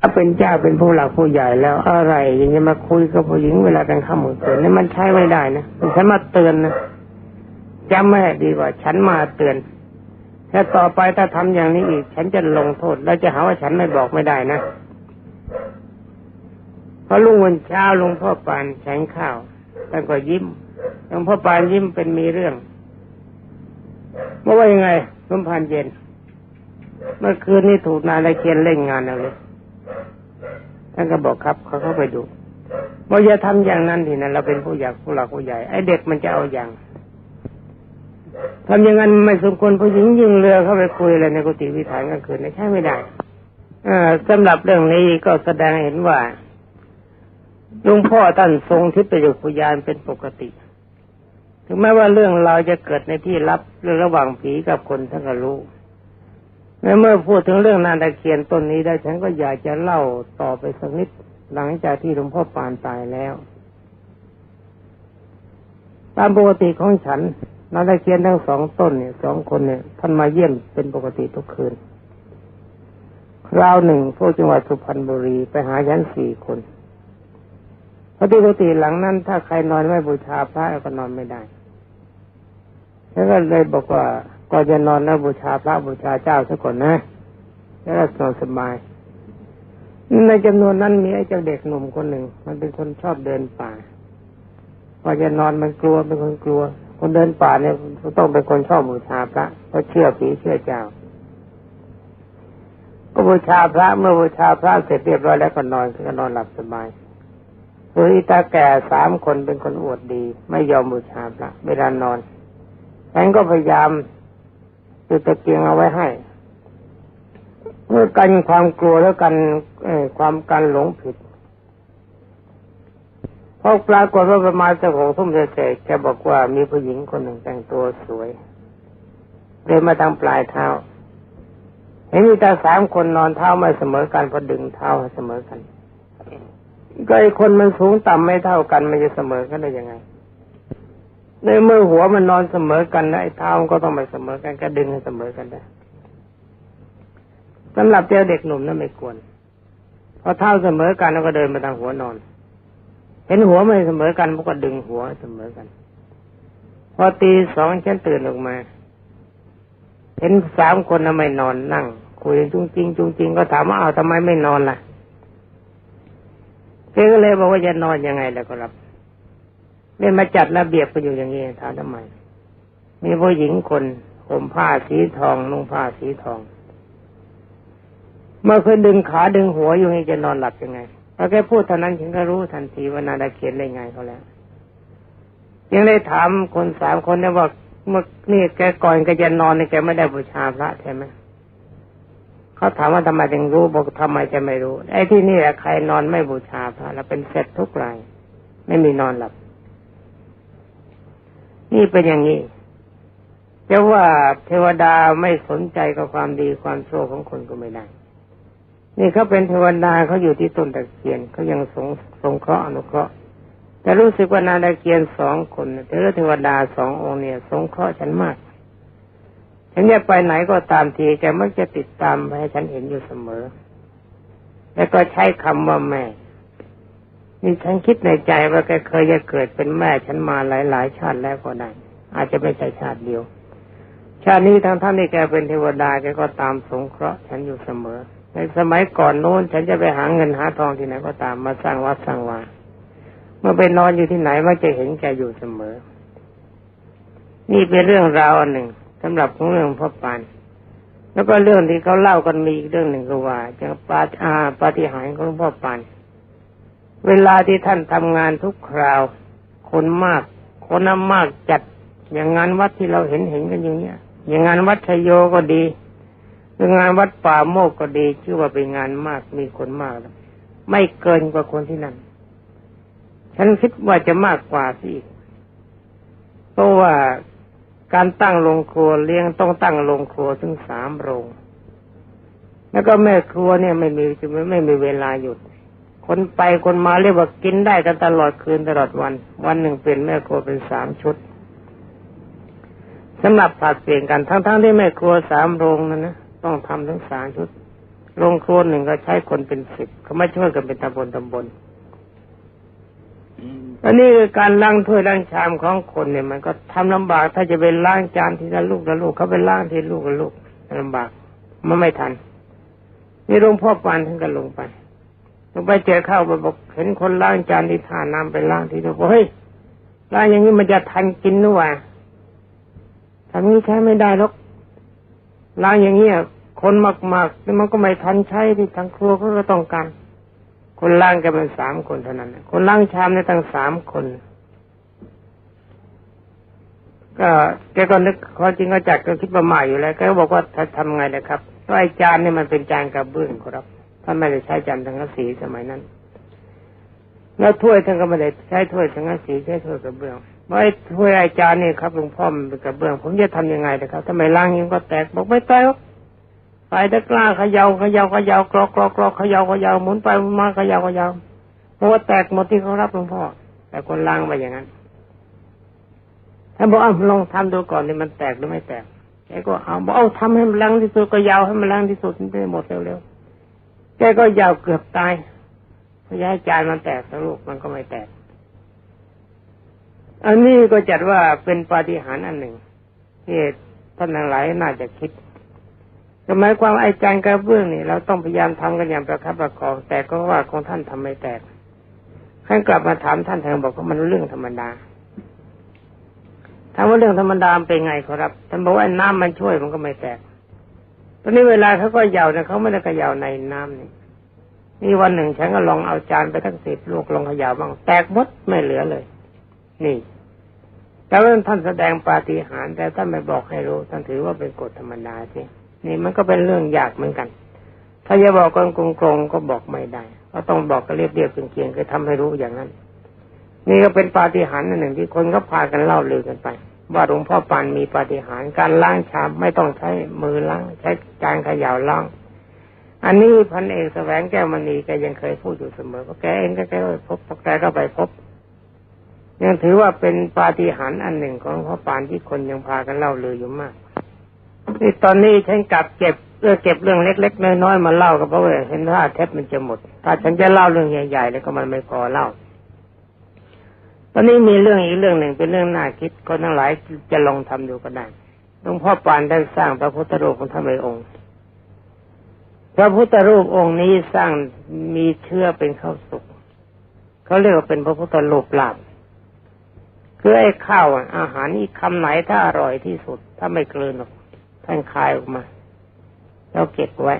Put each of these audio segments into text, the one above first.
ถ้าเป็นเจ้าเป็นผู้หลักผู้ใหญ่แล้วอะไรยังจะมาคุยกับผู้หญิงเวลากันข้ามมือเตืนนี่มันใช้ไม่ได้นะฉันมาเตือนนะจำไม่ดีกว่า ฉันมาเตือนถ้าต่อไปถ้าทำอย่างนี้อีก ฉันจะลงโทษ แล้วจะหาว่าฉันไม่บอกไม่ได้นะพอลุงวันเช้าลุงพ่อปานแฉงข้าวท่านก็ยิ้มหลวงพ่อปานยิ้มเป็นมีเรื่องเมื่อว่ายังไงลุงพานเย็น เมื่อคืนนี้ถูกนายละเคียนเล่นงานเอาเลย ท่านก็บอกครับเขาเข้าไปดูว่าอย่าทำอย่างนั้นทีนะเราเป็นผู้ใหญ่ผู้หลักผู้ใหญ่ไอ้เด็กมันจะเอาอย่างทำอย่างนั้นไม่สมควรผู้หญิงยิงเรือเข้าไปคุยอะไรในกุฏิวิถานกลางคืนใช่ไม่ได้อสำหรับเรื่องนี้ก็แสดงเห็นว่าลุงพ่อท่านทรงทิพยพยานเป็นปกติ ถึงแม้ว่าเรื่องเราจะเกิดในที่ลับเรื่องระหว่างผีกับคนท่านก็รู้ และเมื่อพูดถึงเรื่องนานตะเคียนต้นนี้ได้ฉันก็อยากจะเล่าต่อไปสักนิดหลังจากที่หลวงพ่อปานตายแล้ว ตามปกติของฉันนานตะเคียนทั้งสองต้นเนี่ยสองคนเนี่ยท่านมาเยี่ยมเป็นปกติทุกคืน คราวหนึ่งพวกจังหวัดสุพรรณบุรีไปหาฉันสี่คนปกติหลังนั้น ถ้าใครนอนไม่บูชาพระก็นอนไม่ได้ฉันก็เลยบอกว่า ก็จะนอนแล้วบูชาพระบูชาเจ้าซะก่อนนะแล้วนอนสบาย ในจำนวนนั้นมีไอ้เจ้าเด็กหนุ่มคนหนึ่ง มันเป็นคนชอบเดินป่าพอจะนอนมันกลัวเป็นคนกลัว คนเดินป่าเนี่ยต้องเป็นคนชอบบูชาพระเพราะเชื่อผีเชื่อเจ้า ก็บูชาพระเมื่อบูชาพระเสร็จเรียบร้อยแล้วก็นอนก็นอนหลับสบายส่วนตาแก่สามคนเป็นคนอวดดี ไม่ยอมบูชาพระเวลานอนฉันก็พยายาม จุดตะเกียงเอาไว้ให้เพื่อกันความกลัวแล้วกันความการหลงผิดพอปรากฏว่าประมาณสักหกทุ่มเศษแกบอกว่ามีผู้หญิงคนหนึ่งแต่งตัวสวยเดินมาทางปลายเท้าเห็นมีตาสามคนนอนเท้าไม่เสมอกันพอดึงเท้าเสมอกันก็ไอคนมันสูงต่ำไม่เท่ากันมันจะเสมอกันได้ยังไง ในเมื่อหัวมันนอนเสมอกันะไอ้เท้ามันก็ต้องไปเสมอกันก็ดึงให้เสมอกันได้สำหรับเจ้าเด็กหนุ่มนั้นไม่ควรพอเท้าเสมอกันแล้วก็เดินมาทางหัวนอน เห็นหัวไม่เสมอกันมันก็ดึงหัวเสมอกัน พอตีสองฉันตื่นออกมา เห็นสามคนทำไมนอนนั่ง คุยจุงจริงจุงจริงก็ถามว่าเอาทำไมไม่นอนล่ะเก็เลยบอกว่าจะนอนยังไงแล้วก็รับ เล่นมาจัดระเบียบไปอยู่อย่างนี้ถามทำไมมีผู้หญิงคนห่มผ้าสีทองนุ่งผ้าสีทอง เมื่อคืนดึงขาดึงหัวอยู่นี่จะนอนหลับยังไงพอแค่พูดเท่านั้นฉันก็รู้ทันทีว่านาดาเขียนได้ไงเขาแล้ว ยังได้ถามคนสามคนนี่ว่าเมื่อนี่แกก่อนแกจะนอนนี่แกไม่ได้บูชาพระใช่ไหมเขาถามว่าทำไมถึงรู้บอกทำไมจะไม่รู้ไอ้ที่นี่ใครนอนไม่บูชาพระแล้วเป็นเสร็จทุกราย ไม่มีนอนหลับ นี่เป็นอย่างนี้จะว่าเทวดาไม่สนใจกับความดีความชั่วของคนก็ไม่ได้ นี่เขาเป็นเทวดาเขาอยู่ที่ต้นตะเคียนเขายังสงสงเคราะห์อนุเคราะห์แต่รู้สึกว่านาตะเคียนสองคนแต่เทวดาสององค์เนี่ย สงเคราะห์ฉันมาก ฉันจะไปไหนก็ตามทีแกมักจะติดตามให้ฉันเห็นอยู่เสมอ แล้วก็ใช้คำว่าแม่ นี่ฉันคิดในใจว่าแกเคยจะเกิดเป็นแม่ฉันมาหลายๆชาติแล้วก็ได้ อาจจะไม่ใช่ชาติเดียว ชาตินี้ทางท่านที่แกเป็นเทวดาแกก็ตามสงเคราะห์ฉันอยู่เสมอ ในสมัยก่อนโน้น ฉันจะไปหาเงินหาทองที่ไหนก็ตามมาสร้างวัดสร้างวาเมื่อไปนอนอยู่ที่ไหนมักจะเห็นแกอยู่เสมอ นี่เป็นเรื่องราวหนึ่งสำหรับของเรื่องพ่อปานแล้วก็เรื่องที่เขาเล่ากันมีอีกเรื่องหนึ่งก็ว่าจะปาอาปาฏิหาริย์ของพ่อปาน เวลาที่ท่านทำงานทุกคราว คนมาก คนน้ำมากจัด อย่างงานวัดที่เราเห็นเห็นกันอย่างเนี้ย อย่างงานวัดชโยก็ดีหรืองานวัดป่าโมกก็ดีชื่อว่าเป็นงานมากมีคนมากไม่เกินกว่าคนที่นั่น ฉันคิดว่าจะมากกว่าสิเพราะว่าการตั้งโรงครัวเลี้ยงต้องตั้งโรงครัวถึงสามโรง แล้วก็แม่ครัวเนี่ยไม่มีจะไม่ไม่มีเวลาหยุด คนไปคนมาเรียกว่ากินได้กันตลอดคืนตลอดวัน วันหนึ่งเป็นแม่ครัวเป็นสามชุดสำหรับผัดเปลี่ยนกันทั้งๆทที่แม่ครัวสามโรงนั่นนะต้องทำทั้งสามชุดโรงครัวหนึ่งก็ใช้คนเป็นสิบเขาไม่ช่วยกันเป็นตำบลตำบลอืมอันนี้คือการล้างถ้วยล้างชามของคนเนี่ยมันก็ทำลำบาก ถ้าจะไปล้างจานทีละลูกละลูกเขาไปล้างทีลูกละลูกลำบากมันไม่ทันนี่หลวงพ่อปานท่านก็ลงไปลง ไปเจอเข้าไปบอกเห็นคนล้างจานที่ท่าน้ำไปล้างทีลูกบอกเฮ้ยล้างอย่างนี้มันจะทันกินนู่วะทำนี้ใช้ไม่ได้หรอกล้างอย่างเงี้ยคนมากๆนี่มันก็ไม่ทันใช้ที่ทางครัวเขาก็ต้องการ คนล้างกันเป็นสามคนเท่านั้นคนล้างชามเนี่ยตั้งสามคน ก็แกก็นึกความจริงก็จัดก็คิดประมาทอยู่แล้วแกบอกว่าถ้าทำไงนะครับไอ้จานนี่มันเป็นจานกระเบื้องครับ ท่านไม่ได้ใช้จานสังกสีสมัยนั้น แล้วถ้วยท่านก็ไม่ได้ใช้ถ้วยสังกสีใช้ถ้วยกระเบื้องไอ้ถ้วยอ้จานนี่ครับหลวงพ่อมันเป็นกระเบื้อง ผมจะทำยังไงนะครับถ้าไมล้างยังก็แตกบอกไม่แตกหรอกไปตะกร้าเขยาเขยาเขยากรอกกรอกกรอกเขยาเขยาหมุนไปหมุนมาเขยาเขยาเพราะว่าแตกหมดที่เขารับหลวงพ่อ แต่คนล้างไปอย่างนั้นท่านบอกเอาลองทำดูก่อนนี่มันแตกหรือไม่แตกแกก็เอาบอกเอาทำให้มันแรงที่สุดก็ยาวให้มันแรงที่สุดมันได้หมดเร็วๆ แกก็ยาวเกือบตายพยายจานมันแตกสรุปมันก็ไม่แตก อันนี้ก็จัดว่าเป็นปาฏิหาริย์อันหนึ่งที่ท่านทั้งหลายน่าจะคิดก็หมายความไอ้จานกระเบื้องนี่เราต้องพยายามทำกันอย่างประคับประคอง แต่ก็ว่าของท่านทำไม่แตกท่านกลับมาถามท่านท่านบอกว่ามันเรื่องธรรมดาถามว่าเรื่องธรรมดาเป็นไงครับ ท่านบอกว่าน้ำมันช่วยมันก็ไม่แตก ตอนนี้เวลาเขาก็ยาวนะเขาไม่ได้กระยาวในน้ำนี่นี่วันหนึ่งฉันก็ลองเอาจานไปทั้งสิบลูกลองขยาวบ้างแตกหมดไม่เหลือเลย นี่แต่ว่าท่านแสดงปาฏิหาริย์แต่ท่านไม่บอกให้รู้ท่านถือว่าเป็นกฎธรรมดาใช่นี่มันก็เป็นเรื่องยากเหมือนกัน ถ้าจะบอกกันกงๆก็บอกไม่ได้ก็ต้องบอกกันเรียบๆเคียงๆคือทำให้รู้อย่างนั้น นี่ก็เป็นปาฏิหาริย์หนึ่งที่คนก็พากันเล่าลือกันไป ว่าหลวงพ่อปานมีปฏิหารการล้างชามไม่ต้องใช้มือล้าง ใช้จานเขย่าล้าง อันนี้พันเอกแสวงแก้วมณีแกยังเคยพูดอยู่เสมอว่าแกเองก็แกก็พบแกก็ไปพบ ยังถือว่าเป็นปาฏิหาริย์อันหนึ่งของหลวงพ่อปานที่คนยังพากันเล่าลืออยู่มากนี่ตอนนี้ฉันกลับเก็บเรื่องเก็บเรื่องเล็ก ๆ น้อยๆมาเล่าก็เพราะว่าเห็นว่าเทปมันจะหมด ถ้าฉันจะเล่าเรื่องใหญ่ๆแล้วก็มันไม่พอเล่า ตอนนี้มีเรื่องอีกเรื่องหนึ่งเป็นเรื่องน่าคิดคนทั้งหลายจะลองทำดูก็ได้หลวงพ่อปานได้สร้างพระพุทธรูปของท่านไว้องค์ พระพุทธรูปองค์นี้สร้างมีเชื่อเป็นข้าวสุกเขาเรียกว่าเป็นพระพุทธรูปลาบคือไอ้ข้าวอาหารนี่คำไหนถ้าอร่อยที่สุด ถ้าไม่เกลืนหรอกท่านคายออกมา แล้วเก็บไว้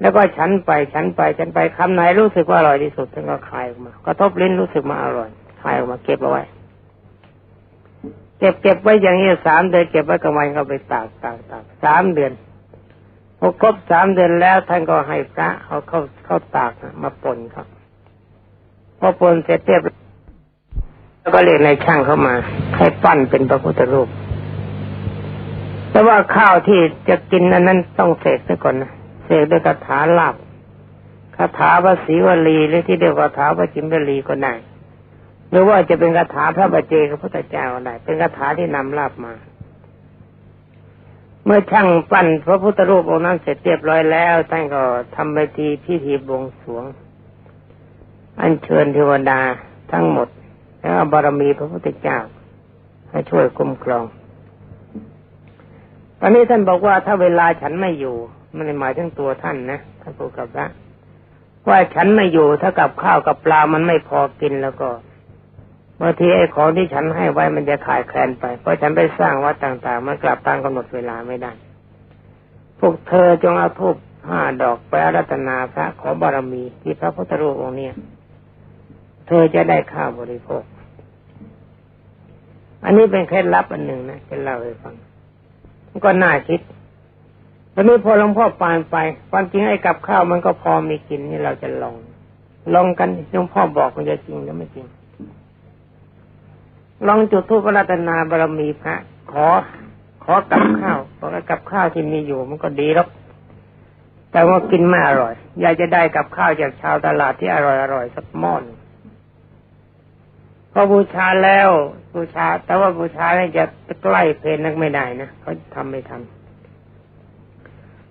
แล้วก็ฉันไปฉันไปฉันไปคำไหนรู้สึกว่าอร่อยที่สุดท่านก็คายออกมากระทบลิ้นรู้สึกมาอร่อย คายออกมาเก็บเอาไว้ เก็บเก็บไว้อย่างนี้สามเดือนเก็บไว้กลางวันก็ไปตากตากตากสามเดือนพอครบสามเดือนแล้วท่านก็ให้พระเอาเข้าเข้าตากมาปนครับพอปนเสร็จเรียบแล้วก็เรียกนายช่างเข้ามา ให้ปั้นเป็นพระพุทธรูปแต่ว่าข้าวที่จะกินนั้นนั้นต้องเสกซะก่อนนะเสกด้วยคาถาลาบคาถาพระศรีวลีหรือที่เรียกว่าคาถาพระจิมวลีก็ได้ หรือว่าจะเป็นคาถาพระบัจเจกพระพุทธเจ้าก็ได้เป็นคาถาที่นำลาบมา เมื่อช่างปั้นพระพุทธรูปองค์นั้นเสร็จเรียบร้อยแล้วท่านก็ทำพิธีพิธีบวงสรวง อัญเชิญเทวดาทั้งหมด แล้วบารมีพระพุทธเจ้า ให้ช่วยคุ้มครอง ตอนนี้ท่านบอกว่าถ้าเวลาฉันไม่อยู่มันหมายถึงตัวท่านนะท่านพูดกับพระว่าฉันไม่อยู่ถ้ากับข้าวกับปลามันไม่พอกินแล้วก็ บางทีไอ้ของที่ฉันให้ไว้มันจะขาดแคลนไป เพราะฉันไปสร้างวัดต่างๆ มันกลับตามกำหนดเวลาไม่ได้ พวกเธอจงเอาทูบห้าดอกไปรัตนาพระขอบารมีที่พระพุทธรูปองค์เนี้ยเธอจะได้ข้าวบริโภค อันนี้เป็นเคล็ดลับอันหนึ่งนะจะเล่าให้ฟังก็น่าคิดตอนนี้พอหลวงพ่อปานไปความจริงไอ้กับข้าวมันก็พอมีกินนี่เราจะลอง ลองกันหลวงพ่อบอกมันจะจริงหรือไม่จริง ลองจุดธูปรัตนาบารมีพระขอ ขอกับข้าวบอกว่ากับข้าวที่มีอยู่มันก็ดีหรอกแต่ว่ากินไม่อร่อย อยากจะได้กับข้าวจากชาวตลาดที่อร่อยอร่อยสักหม้อนพอบูชาแล้วบูชา แต่ว่าบูชาเนี่ยจะใกล้เพลนนักไม่ได้นะเขาทำไม่ทัน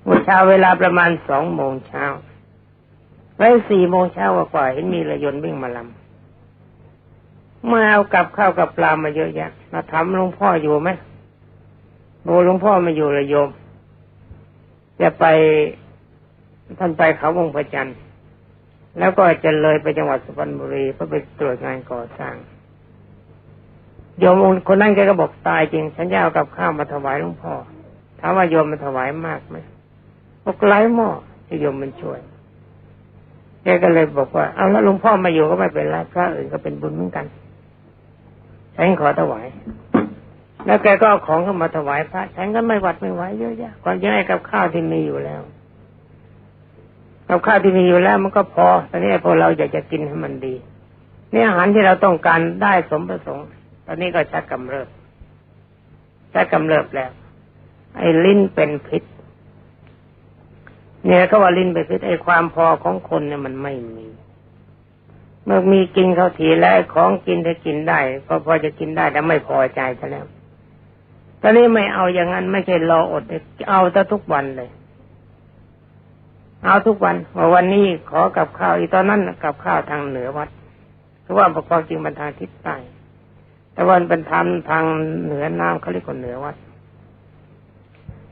วันเช้าเวลาประมาณสองโมงเช้าไว้สี่โมงเช้ากว่าเห็นมีระยนต์วิ่งมาลำ มาเอากับข้าวกับปลามาเยอะแยะมาถามหลวงพ่ออยู่ไหมโบหลวงพ่อมาอยู่ระยม จะไปท่านไปเขาวงพระจันทร์แล้วก็จะเลยไปจังหวัดสุพรรณบุรีเพื่อไปตรวจงานก่อสร้างโยมคนนั้นแกก็บอกตายจริง ฉันจะเอากับข้าวมาถวายหลวงพ่อถามว่าโยมมันถวายมากไหมบอกไร้หม้อที่โยมมันช่วยแกก็เลยบอกว่าเอาแล้วหลวงพ่อมาอยู่ก็ไม่เป็นไรพระอื่นก็เป็นบุญเหมือนกัน ฉันขอถวาย แล้วแกก็เอาของเข้ามาถวายพระ ฉันก็ไม่หวัดไม่ไหวเยอะแยะก่อนจะให้กับข้าวที่มีอยู่แล้ว กับข้าวที่มีอยู่แล้ว มันก็พอตอนนี้พอเราอยากจะกินให้มันดีนี่อาหารที่เราต้องการได้สมประสงค์ ตอนนี้ก็ชักกำเริบชักกำเริบแล้ว ไอ้ลิ้นเป็นพิษ เนี่ยก็ว่าลิ้นเป็นพิษไอ้ความพอของคนเนี่ยมันไม่มี เมื่อมีกินเขาทีแล้วของกินถ้ากินได้ก็พอจะกินได้แต่ไม่พอใจซะแล้วตอนนี้ไม่เอาอย่างนั้นไม่ใช่รออดเอาแต่ทุกวันเลย เอาทุกวันว่าวันนี้ขอกับข้าวอีตอนนั้นกับข้าวทางเหนือวัดเพราะว่าประกอบจริงมันทางทิศใต้แต่วันเป็นทำทางเหนือน้ำเขาเรียกว่าเหนือวัด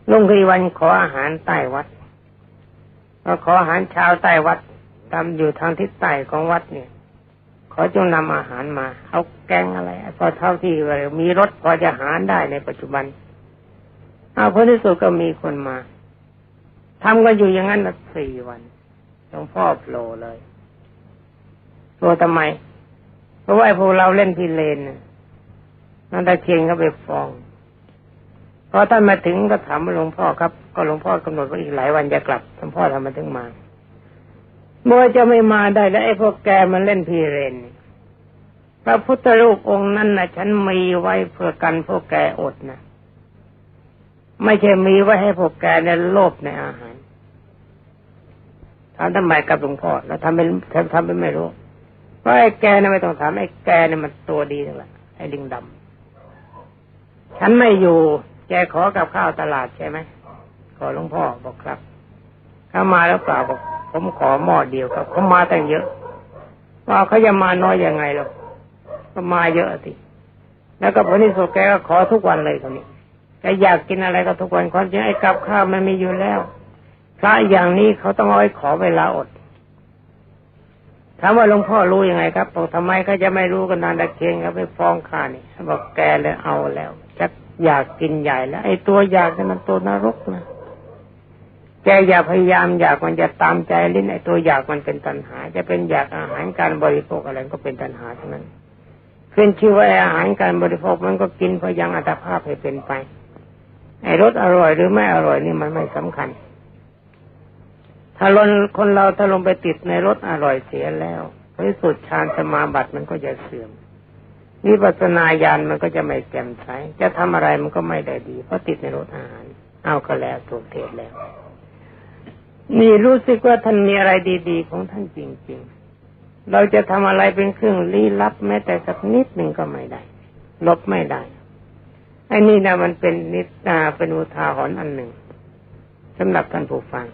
ลุงคีวันขออาหารใต้วัดก็ขออาหารชาวใต้วัดตามอยู่ทางทิศใต้ของวัดเนี่ย ขอจงนำอาหารมา เอาแกงอะไรพอเท่าที่มีรถพอจะหารได้ในปัจจุบัน เอาพอที่สุดก็มีคนมาทำกันอยู่อย่างนั้นสี่วันหลวงพ่อโผล่เลยโผล่ทำไม เพราะว่าพวกเราเล่นพิเรนนั่นตะเคียนเขาไปฟ้องพอท่านมาถึงก็ถามหลวงพ่อครับ ก็หลวงพ่อกำหนดว่าอีกหลายวันจะกลับหลวงพ่อทำมาถึงมา เมื่อจะไม่มาได้แล้วไอ้พวกแกมันเล่นพิเรนพระพุทธรูปองค์นั้นนะฉันมีไว้เพื่อกันพวกแกอดนะไม่ใช่มีไว้ให้พวกแกเนี่ยโลภในอาหารถามทำไมกับหลวงพ่อแล้วทำเป็นทำเป็นไม่รู้เพราะไอ้แกเนี่ยไม่ต้องถามไอ้แกเนี่ยมันตัวดีนั่นแหละไอ้ลิงดำฉันไม่อยู่ แกขอกับข้าวตลาดใช่ไหมขอหลวงพ่อบอกครับ เข้ามาแล้วเปล่าบอก ผมขอหม้อเดียวครับเขามาตั้งเยอะว่าเขาจะมาน้อยยังไงหรอกก็มาเยอะสิแล้วก็ผลที่สุแกก็ขอทุกวันเลยคนนี้แกอยากกินอะไรก็ทุกวันความจริงไอ้กับข้าวมันมีอยู่แล้วพระอย่างนี้เขาต้องเอาไว้ขอเวลาอดถามว่าหลวงพ่อรู้ยังไงครับบอกทำไมเขาจะไม่รู้กันนานตะเคียงครับไปฟ้องข้านี่บอกแกเลยเอาแล้วจะอยากกินใหญ่แล้ว ไอ้ตัวอยากนี่มันตัวนรกนะ แกอย่าพยายามอยากมันจะตามใจลิ้นไอตัวอยากมันเป็นตัณหา จะเป็นอยากอาหารการบริโภคอะไรก็เป็นตัณหาทั้งนั้นขึ้นชื่อว่าอาหารการบริโภคมันก็กินเพราะยังอัตภาพให้เป็นไป ไอรสอร่อยหรือไม่อร่อยนี่มันไม่สำคัญ ถ้าลนคนเราถ้าลงไปติดในรสอร่อยเสียแล้วในสุดฌานสมาบัติมันก็จะเสื่อมวิปัสนาญาณมันก็จะไม่แจ่มใส จะทำอะไรมันก็ไม่ได้ดี เพราะติดในรสอาหาร เอาก็แล้วถูกเทศแล้ว นี่รู้สึกว่าท่านมีอะไรดีๆ ของท่านจริง ๆ เราจะทำอะไรเป็นเครื่องลี้ลับ แม้แต่สักนิดหนึ่งก็ไม่ได้ ลบไม่ได้ไอ้นี่นะมันเป็นนิสาเป็นอุทาหรณ์อันหนึ่งสำหรับท่านผู้ฟัง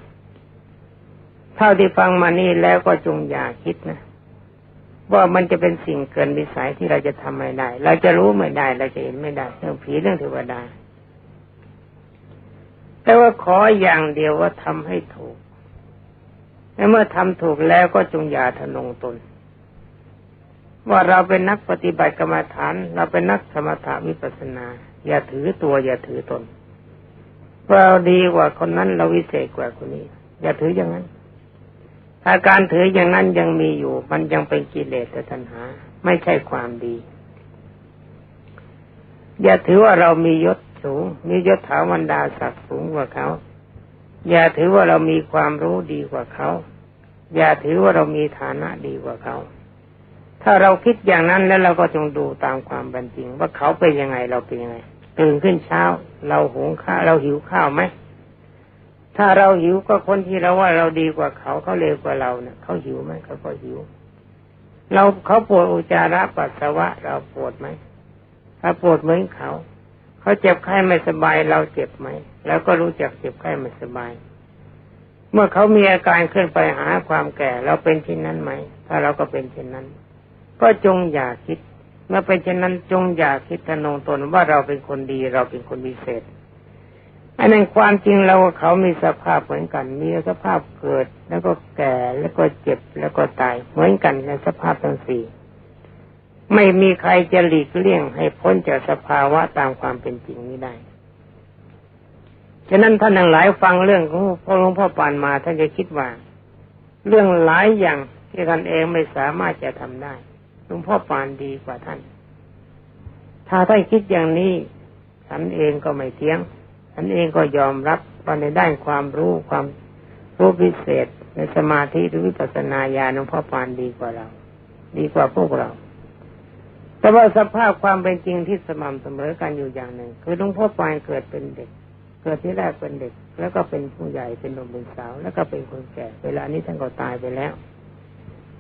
เท่าที่ฟังมานี่แล้วก็จงอย่าคิดนะว่ามันจะเป็นสิ่งเกินวิสัยที่เราจะทำไม่ได้ เราจะรู้ไม่ได้ เราจะเห็นไม่ได้ เรื่องผีเรื่องเทวดา แต่ว่าขออย่างเดียวว่าทำให้ถูกและเมื่อทำถูกแล้วก็จงอย่าทะนงตน ว่าเราเป็นนักปฏิบัติกรรมฐาน เราเป็นนักสมถวิปัสนา อย่าถือตัวอย่าถือตนเราดีกว่าคนนั้นเราวิเศษกว่าคนนี้ อย่าถืออย่างนั้นถ้าการถืออย่างนั้นยังมีอยู่ มันยังเป็นกิเลสตัณหา ไม่ใช่ความดี อย่าถือว่าเรามียศ สูงมียศถาวันดาศักดิ์สูงกว่าเขา อย่าถือว่าเรามีความรู้ดีกว่าเขา อย่าถือว่าเรามีฐานะดีกว่าเขา ถ้าเราคิดอย่างนั้นแล้วเราก็จงดูตามความเป็นจริง ว่าเขาเป็นยังไงเราเป็นยังไงตื่นขึ้นเช้า เราหุงข้าวเราหิวข้าวไหมถ้าเราหิวก็คนที่เราว่าเราดีกว่าเขาเขาเลวกว่าเราเนะ่ยเขาหิวไหมเขาก็หิว เราเขาปวดอุจจาระปัสสาวะ เราปวดไหมถ้าปวดเหมือนเขา เขาเจ็บไข้ไม่สบายเราเจ็บไหมแล้วก็รู้จักเจ็บไข้ไม่สบาย เมื่อเขามีอาการขึ้นไปหาความแก่ เราเป็นเช่นนั้นไหม ถ้าเราก็เป็นเช่นนั้น ก็จงอย่าคิด เมื่อเป็นเช่นนั้นจงอย่าคิดทะนงตนว่าเราเป็นคนดีเราเป็นคนพิเศษอันนั้นความจริงเราเขามีสภาพเหมือนกัน มีสภาพเกิด แล้วก็แก่แล้วก็เจ็บแล้วก็ตายเหมือนกันในสภาพทั้งสี่ ไม่มีใครจะหลีกเลี่ยงให้พ้นจากสภาวะตามความเป็นจริงนี้ได้ ฉะนั้นท่านทั้งหลายฟังเรื่องของพ่อหลวงพ่อปานมาท่านจะคิดว่า เรื่องหลายอย่างที่ท่านเองไม่สามารถจะทำได้หลวงพ่อปานดีกว่าท่าน ถ้าท่านคิดอย่างนี้ฉันเองก็ไม่เที่ยงฉันเองก็ยอมรับว่าในด้านความรู้ความรู้พิเศษ ในสมาธิหรือวิปัสสนาญาณหลวงพ่อปานดีกว่าเรา ดีกว่าพวกเรา แต่ว่าสภาพความเป็นจริงที่สม่ำเสมอกันอยู่อย่างหนึ่ง คือหลวงพ่อปานเกิดเป็นเด็ก เกิดที่แรกเป็นเด็ก แล้วก็เป็นผู้ใหญ่เป็นหนุ่มเป็นสาว แล้วก็เป็นคนแก่ เวลานี้ท่านก็ตายไปแล้ว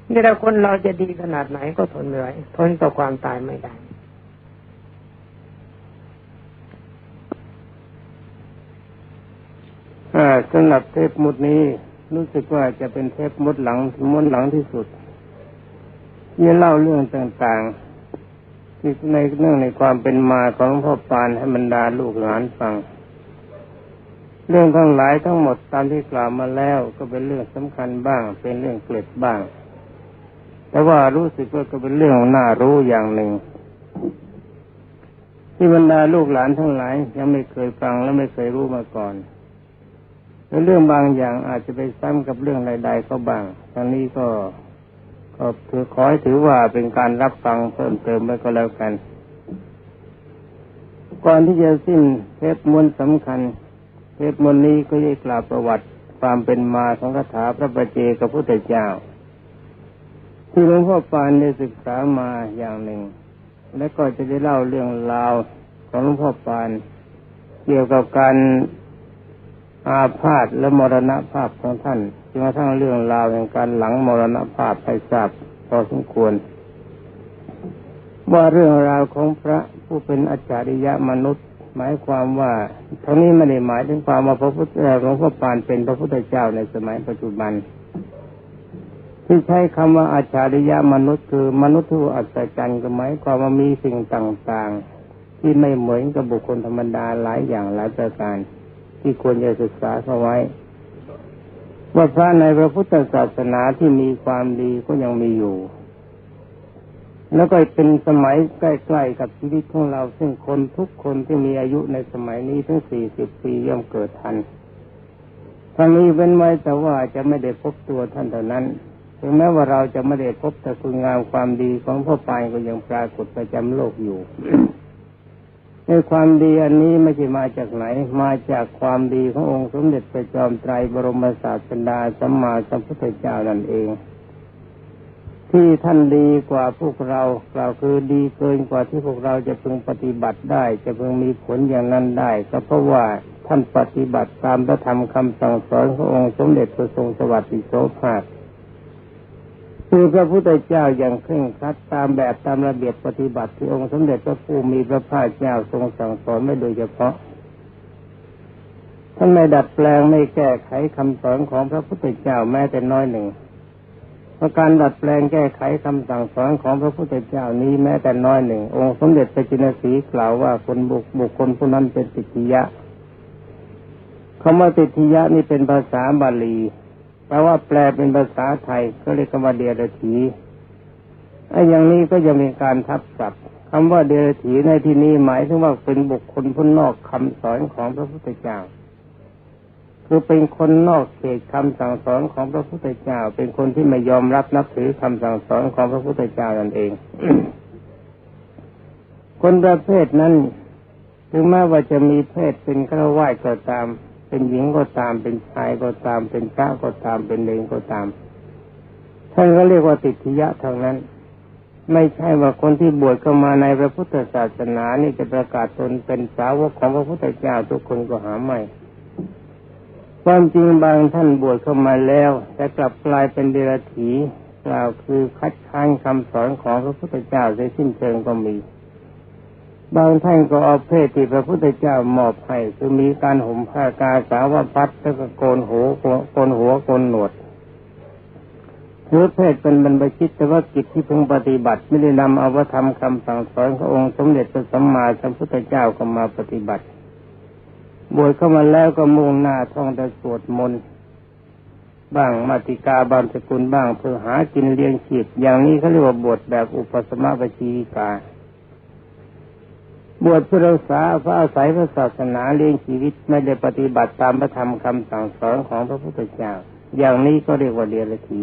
นี่เราคนเราจะดีขนาดไหนก็ทนเหนื่อยทนต่อความตายไม่ได้สำหรับเทปมุดนี้รู้สึกว่าจะเป็นเทปมุดหลังมุดหลังที่สุดที่เล่าเรื่องต่าง ที่ในเรื่องในความเป็นมาของพ่อปานให้บรรดาลูกหลานฟัง เรื่องทั้งหลายทั้งหมดตามที่กล่าวมาแล้วก็เป็นเรื่องสำคัญบ้าง เป็นเรื่องเกล็ดบ้าง แต่ว่ารู้สึกว่าก็เป็นเรื่องน่ารู้อย่างหนึ่ง ที่บรรดาลูกหลานทั้งหลายยังไม่เคยฟังและไม่เคยรู้มาก่อนเรื่องบางอย่างอาจจะไปซ้ำกับเรื่องใดๆก็บ้างตอนนี้ก็ ก็ถือขอให้ถือว่าเป็นการรับฟังเพิ่มเติมไปก็แล้วกัน ก่อนที่จะสิ้นเทปมวลสำคัญเทปมวลนี้ก็จะกล่าวประวัติความเป็นมาของคาถาพระประเจกับพุทธเจ้า ที่หลวงพ่อปานได้ศึกษามาอย่างหนึ่ง และก็จะได้เล่าเรื่องราวของหลวงพ่อปาน เกี่ยวกับการอาพาธและมรณภาพของท่าน จนกระทั่งเรื่องราวแห่งการหลังมรณภาพให้ทราบพอสมควร ว่าเรื่องราวของพระผู้เป็นอาจาริยะมนุษย์ หมายความว่าทั้งนี้ไม่ได้หมายถึงความว่าพระพุทธหลวงพ่อปานเป็นพระพุทธเจ้าในสมัยปัจจุบัน ที่ใช้คำว่าอาจาริยะมนุษย์คือมนุษย์ที่อัศจรรย์ก็หมายความว่ามีสิ่งต่างๆ ที่ไม่เหมือนกับบุคคลธรรมดาหลายอย่างหลายประการที่ควรจะศึกษาเข้าไว้ ว่าพระในพระพุทธศาสนาที่มีความดีก็ยังมีอยู่ แล้วก็เป็นสมัยใกล้ๆกับชีวิตของเรา ซึ่งคนทุกคนที่มีอายุในสมัยนี้ถึงสี่สิบปีย่อมเกิดทันทั้งนี้เว้นไว้แต่ว่าจะไม่ได้พบตัวท่านเท่านั้นถึงแม้ว่าเราจะไม่ได้พบแต่คุณงามความดีของพ่อปายก็ยังปรากฏประจำโลกอยู่ ในความดีอันนี้ไม่ใช่มาจากไหน มาจากความดีขององค์สมเด็จพระจอมไตรบรมศาสดาสัมมาสัมพุทธเจ้านั่นเอง ที่ท่านดีกว่าพวกเรากล่าวคือดีเกินกว่าที่พวกเราจะพึงปฏิบัติได้ จะพึงมีผลอย่างนั้นได้ ก็เพราะว่าท่านปฏิบัติตามพระธรรมคำสั่งสอนขององค์สมเด็จพระทรงสวัสดิโสภาค คือพระพุทธเจ้าอย่างเคร่งครัดตามแบบตามระเบียบปฏิบัติที่องค์สมเด็จพระผู้มีพระภาคเจ้าทรงสั่งสอนไม่โดยเฉพาะท่านไม่ดัดแปลงไม่แก้ไขคำสอนของพระพุทธเจ้าแม้แต่น้อยหนึ่งเพราะการดัดแปลงแก้ไขคำสั่งสอนของพระพุทธเจ้านี้แม้แต่น้อยหนึ่ง องค์สมเด็จพระจินสีกล่าวว่าคนบุคบุคคลผู้นั้นเป็นติทิยะคำว่าติทิยะนี่เป็นภาษาบาลี แปลว่าแปลเป็นภาษาไทยก็เรียกว่าเดรถีไอ้อย่างนี้ก็ยังมีการทับศัพท์คำว่าเดรถีในที่นี้หมายถึงว่าเป็นบุคคลพ้นนอกคำสอนของพระพุทธเจ้า คือเป็นคนนอกเขตคำสั่งสอนของพระพุทธเจ้า เป็นคนที่ไม่ยอมรับนับถือคำสั่งสอนของพระพุทธเจ้านั่นเอง คนประเภทนั้นถึงแม้ว่าจะมีเพศเป็นฆราวาสก็ตาม เป็นหญิงก็ตามเป็นชายก็ตามเป็นพระก็ตามเป็นเลงก็ตามท่านก็เรียกว่าติทยะทางนั้น ไม่ใช่ว่าคนที่บวชเข้ามาในพระพุทธศาสนานี่จะประกาศตนเป็นสาวกของพระพุทธเจ้าทุกคนก็หาไม่ความจริงบางท่านบวชเข้ามาแล้ว แต่กลับกลายเป็นเดรัจฉีกล่าวคือคัดค้านคำสอนของพระพุทธเจ้าโดยสิ้นเชิงก็มี บางท่านก็เอาเพศที่พระพุทธเจ้ามอบให้คือมีการห่มผ้ากาสาวพัดแล้วก็โกนหูโกนหัวโกนหนวดถือเพศเป็นบรรพชิตแต่ว่ากิจที่พึงปฏิบัติ ไม่ได้นำเอาวัฒธรรมคำสั่งสอนขององค์สมเด็จพระสัมมาสัมพุทธเจ้าเข้ามาปฏิบัติบวชเข้ามาแล้วก็มุ่งหน้าท่องแต่สวดมนต์บ้างมาติกาบางสกุลบ้างเพื่อหากินเลี้ยงชีพอย่างนี้เขาเรียกว่าบวชแบบอุปสมบชีกา บวชเพื่อรักษาพระอาศัยพระศาสนาเลี้ยงชีวิตไม่ได้ปฏิบัติตามพระธรรมคำสั่งสอนของพระพุทธเจ้า อย่างนี้ก็เรียกว่าเดียรถี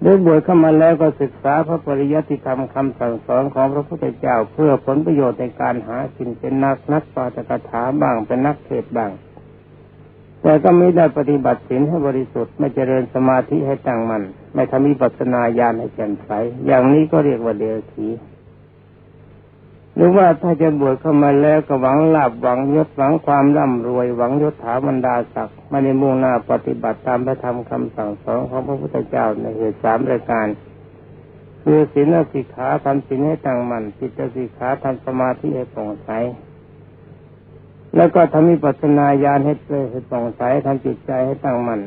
หรือบวชเข้ามาแล้วก็ศึกษาพระปริยัติธรรมคำสั่งสอนของพระพุทธเจ้า เพื่อผลประโยชน์ในการหากินเป็นนักนักปาฐกถาบ้างเป็นนักเทศบ้าง แต่ก็ไม่ได้ปฏิบัติศีลให้บริสุทธิ์ไม่เจริญสมาธิให้ตั้งมัน่นไม่ทำมิปัสนาญาณให้แจ่มใสอย่างนี้ก็เรียกว่าเดรัจฉี หรือว่าถ้าจะบวชเข้ามาแล้วก็หวังลาบหวังยศหวังความร่ำรวยหวังยศถาบรรดาศักดิ์ไม่ได้มุ่งหน้าปฏิบัติตามพระธรรมคำสั่งสอนของพระพุทธเจ้าในเหตุสามรายการคือศีลสิกขาทำศีลให้ตั้งมัน่นจิตสิกขาทำสมาธิให้ปร่งใสแล้วก็ทำมิปัสนาญาณให้เกิดให้ป่องใสทำจิตใจให้ตั้งมัน่น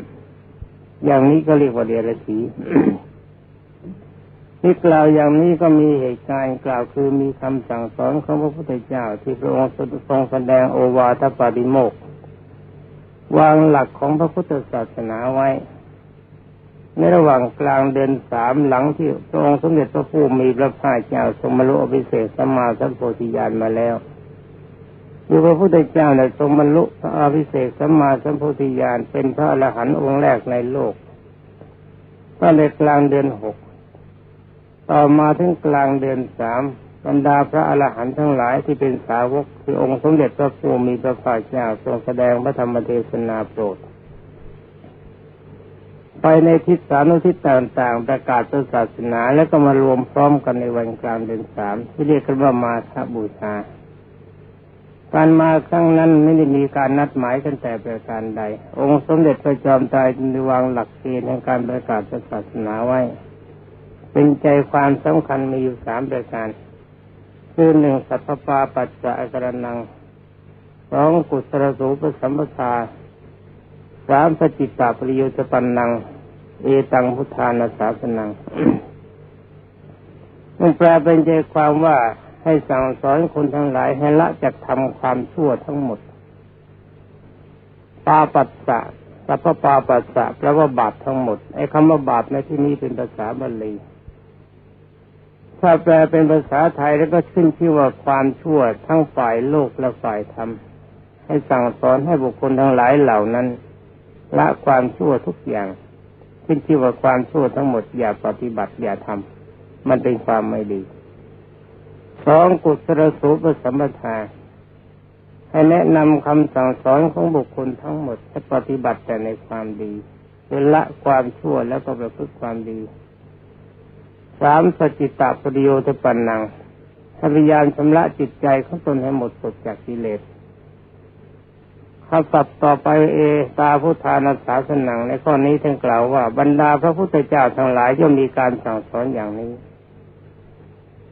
อย่างนี้ก็เรียกว่าเดรัจฉี ที่กล่าวอย่างนี้ก็มีเหตุการณ์กล่าวคือมีคำสั่งสอนของพระพุทธเจ้าที่พระองค์ทรงแสดงโอวาทปาติโมกวางหลักของพระพุทธศาสนาไว้ ในระหว่างกลางเดือนสามหลังที่พระองค์สมเด็จพระผู้มีพระภาคเจ้าทรงมรลุอภิเศษสัมมาสัมโพธิญาณมาแล้วคือพระพุทธเจ้าในทรงบรรลุพระอภิเศษสัมมาสัมโพธิญาณเป็นพระอรหันต์องค์แรกในโลกก็ในกลางเดือนหก ต่อมาถึงกลางเดือนสามบรรดาพระอรหันต์ทั้งหลายที่เป็นสาวกคือองค์สมเด็จพระผู้มีพระภาคเจ้าทรงแสดงพระธรรมเทศนาโปรด ไปในทิศสานุทิศต่างๆ ประกาศศาสนาแล้วก็มารวมพร้อมกันในวันกลางเดือนสามที่เรียกกันว่ามาฆบูชาการมาครั้งนั้นไม่ได้มีการนัดหมายกันแต่ประการใด องค์สมเด็จพระจอมไตรได้วางหลักเกณฑ์ในการประกาศศาสนาไว้ เป็นใจความสำคัญมีอยู่สามประการ คือหนึ่งสัพพาปัจจะกรนังสองกุศลสูปสัมปทาสามสจิตตาปริยุตปันนัง เอตังพุทธานาสาสนังมันแปลเป็นใจความว่าให้สั่งสอนคนทั้งหลายให้ละจากทำความชั่วทั้งหมด ปาปัสสะสัพพปาปัสสะแปลว่าบาปทั้งหมด ไอ้คำว่าบาปในที่นี้เป็นภาษาบาลี ถ้าแปลเป็นภาษาไทยแล้วก็ขึ้นชื่อว่าความชั่วทั้งฝ่ายโลกและฝ่ายธรรม ให้สั่งสอนให้บุคคลทั้งหลายเหล่านั้นละความชั่วทุกอย่าง ขึ้นชื่อว่าความชั่วทั้งหมดอย่าปฏิบัติอย่าทำมันเป็นความไม่ดีสองกุศลสูปสัมปทาให้แนะนำคำสั่งสอนของบุคคลทั้งหมดให้ปฏิบัติแต่ในความดีละความชั่วแล้วก็ประพฤติความดี สามสจิตตปริโยทปันนังพยายามชำระจิตใจของตนให้หมดสดจากกิเลสคำศัพท์ต่อไปเอตาพุทธานาสาสนังในข้อนี้ท่านกล่าวว่าบรรดาพระพุทธเจ้าทั้งหลายย่อมมีการสั่งสอนอย่างนี้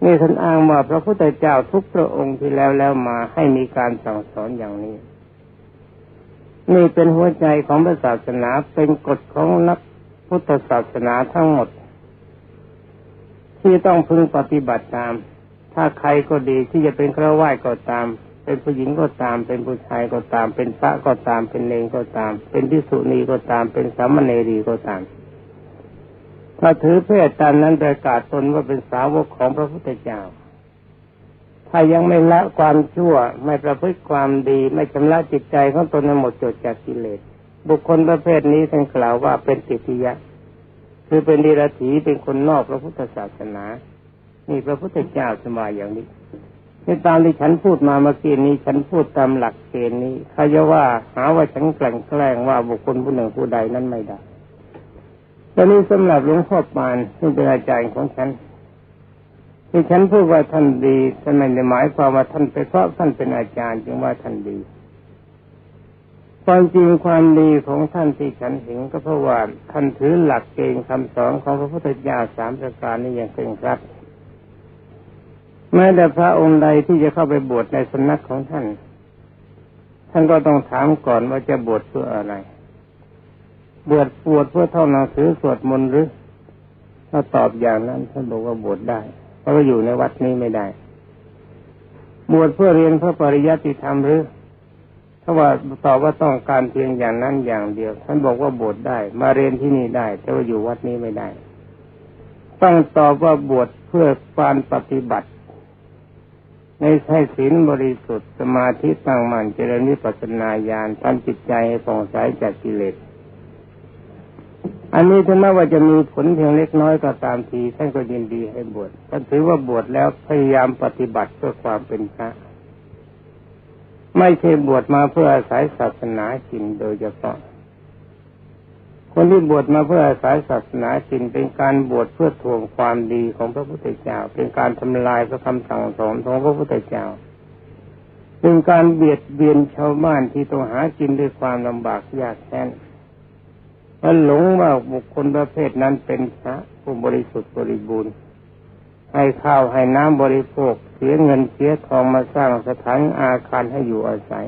นี่ท่านอ้างว่าพระพุทธเจ้าทุกพระองค์ที่แล้วแล้วมาให้มีการสั่งสอนอย่างนี้ นี่เป็นหัวใจของพระศาสนาเป็นกฎของนักพุทธศาสนาทั้งหมด ที่ต้องพึงปฏิบัติตาม ถ้าใครก็ดีที่จะเป็นคราวาก็ตาม เป็นผู้หญิงก็ตาม เป็นผู้ชายก็ตาม เป็นพระก็ตาม เป็นเลงก็ตาม เป็นพิสุณีก็ตาม เป็นสามเณรีก็ตาม ถ้าถือเพศตามนั้นประกาศตนว่าเป็นสาวกของพระพุทธเจ้า ถ้ายังไม่ละความชั่ว ไม่ประพฤติความดี ไม่ชำระจิตใจของตนให้หมดจดจากกิเลส บุคคลประเภทนี้ท่านกล่าวว่าเป็นติทิยะ คือเป็นดีรถีเป็นคนนอกพระพุทธศาสนา นี่พระพุทธเจ้าสมาอย่างนี้ในตามที่ฉันพูดมาเมื่อกี้นี้ ฉันพูดตามหลักเกณฑ์นี้ใครจะว่าหาว่าฉันแกล้งแกล้งว่าบุคคลผู้หนึ่งผู้ใดนั้นไม่ได้ตอนนี้สำหรับหลวงพ่อปานที่งเป็นอาจารย์ของฉันที่ฉันพูดว่าท่านดีท่านไม่ได้หมายความว่าท่านไปเพราะท่านเป็นอาจารย์จึงว่าท่านดี ความจริงความดีของท่านที่ฉันเห็นก็เพราะว่าท่านถือหลักเกณฑ์คำสอนของพระพุทธเจ้าสามประการนี้อย่างเคร่งครัดแม้แต่พระองค์ใดที่จะเข้าไปบวชในสำนักของท่าน ท่านก็ต้องถามก่อนว่าจะบวชเพื่ออะไร บวชบวชเพื่อท่องหนังสือสวดมนต์หรือ ถ้าตอบอย่างนั้นท่านบอกว่าบวชได้ เพราะว่าอยู่ในวัดนี้ไม่ได้ บวชเพื่อเรียนพระปริยัติธรรมหรือ ถ้าว่าตอบว่าต้องการเพียงอย่างนั้นอย่างเดียว ท่านบอกว่าบวชได้ มาเรียนที่นี่ได้ แต่ว่าอยู่วัดนี้ไม่ได้ ต้องตอบว่าบวชเพื่อการปฏิบัติ ในใช้ศีลบริสุทธิ์สมาธิตั้งมั่นเจริญวิปัสสนาญาณทำจิตใจให้ผ่องใสจากกิเลสอันนี้ถึงแม้ว่าจะมีผลเพียงเล็กน้อยก็ตามทีท่านก็ยินดีให้บวชท่านถือว่าบวชแล้วพยายามปฏิบัติเพื่อความเป็นพระ ไม่ใช่บวชมาเพื่ออาศัยศาสนาจินโดยเฉพาะ คนที่บวชมาเพื่ออาศัยศาสนาจินเป็นการบวชเพื่อทวงความดีของพระพุทธเจ้า เป็นการทำลายพระคำสั่งสอนของพระพุทธเจ้า เป็นการเบียดเบียนชาวบ้านที่ต้องหากินด้วยความลำบากยากแค้นและหลงว่าบุคคลประเภทนั้นเป็นพระผู้บริสุทธิ์บริบูรณ์ ให้ข้าวให้น้ำบริโภค เสียเงินเสียทองมาสร้างสถานอาคารให้อยู่อาศัย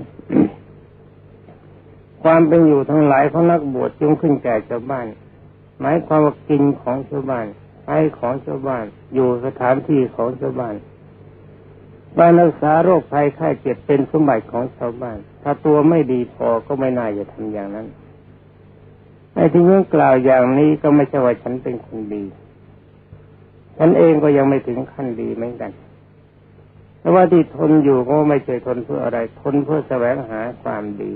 ความเป็นอยู่ทั้งหลายของนักบวชจงขึ้นแก่ชาวบ้าน หมายความว่ากินของชาวบ้านใช้ของชาวบ้าน อยู่สถานที่ของชาวบ้านบารรักษาโรคภัยไข้เจ็บเป็นสมบัติของชาวบ้าน ถ้าตัวไม่ดีพอก็ไม่น่าจะทำอย่างนั้นไอ้ที่ยังกล่าวอย่างนี้ก็ไม่ใช่ว่าฉันเป็นคนดี ฉันเองก็ยังไม่ถึงขั้นดีเหมือนกันแต่ว่าที่ทนอยู่ก็ไม่ใช่ทนเพื่ออะไร ทนเพื่อแสวงหาความดี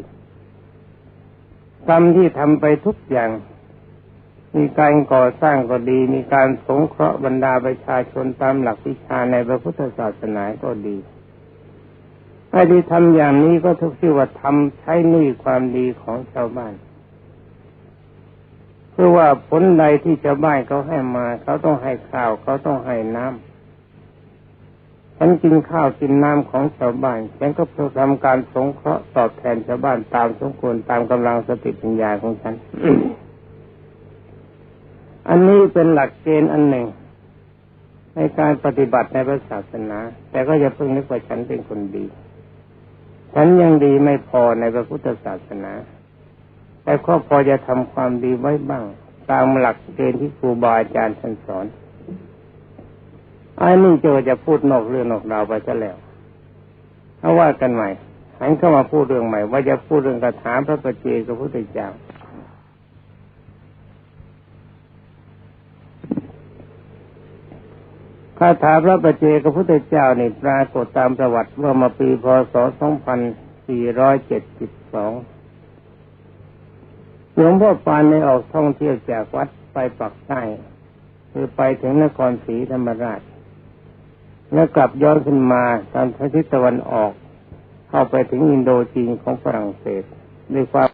กรรมที่ทำไปทุกอย่าง มีการก่อสร้างก็ดี มีการสงเคราะห์บรรดาประชาชนตามหลักวิชาในพระพุทธศาสนาก็ดีไอ้ที่ทำอย่างนี้ก็ทุกที่ว่าทำใช้หนี้ความดีของชาวบ้าน เพื่อว่าผลใดที่ชาวบ้านเขาให้มา เขาต้องให้ข้าว เขาต้องให้น้ำฉันกินข้าวกินน้ำของชาวบ้านฉันก็เพื่อทำการสงเคราะห์ตอบแทนชาวบ้านตามสมควรตามกำลังสติปัญญาของฉัน อันนี้เป็นหลักเกณฑ์อันหนึ่ง ในการปฏิบัติในพระศาสนา แต่ก็อย่าเพิ่งนึกว่าฉันเป็นคนดี ฉันยังดีไม่พอในพระพุทธศาสนา แต่ก็พอจะทำความดีไว้บ้าง ตามหลักเกณฑ์ที่ครูบาอาจารย์ท่านสอนไอ้นี่เจอจะพูดนอกเรื่องนอกราวไปซะแล้วเอาว่ากันใหม่หันเข้ามาพูดเรื่องใหม่ ว่าจะพูดเรื่องคาถาพระประเจกับพระพุทธเจ้าคาถาพระประเจกับพระพุทธเจ้านี่ปรากฏตามประวัติว่ามาปีพศ 2472 หลวงพ่อปานในออกท่องเที่ยวจากวัดไปปักใต้คือไปถึงนครศรีธรรมราช แล้วกลับย้อนขึ้นมาตามทิศตะวันออก เข้าไปถึงอินโดจีนของฝรั่งเศสด้วยความ